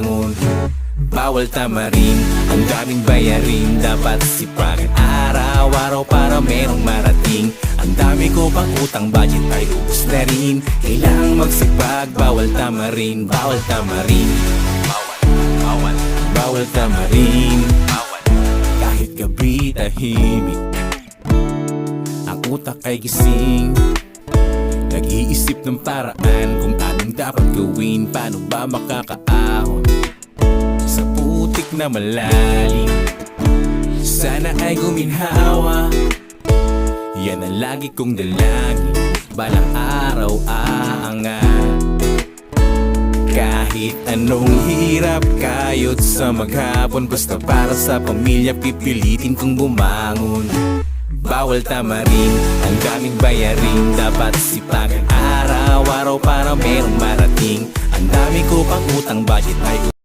bumangon Bawal tamarin, ang daming bayarin. Dapat sipagan araw-araw para merong marating. Ang dami ko pang utang, budget ay ubus na rin. Kailangang magsipag, bawal tamarin Bawal tamarin. Bawal, bawal, bawal tamarin. Bawal, kahit gabi tahimik. Ang utak ay gising. Nag-iisip ng paraan kung anong dapat gawin. Paano ba makakaahon na malalim. Sana ay guminhawa. Yan ang lagi kong dalangin. Balang araw aangat Kahit anong hirap kayot sa maghapon Basta para sa pamilya pipilitin kong bumangon. Bawal tamarin, ang daming bayarin. Dapat sipagan araw-araw para merong marating. Ang dami ko pang utang budget ay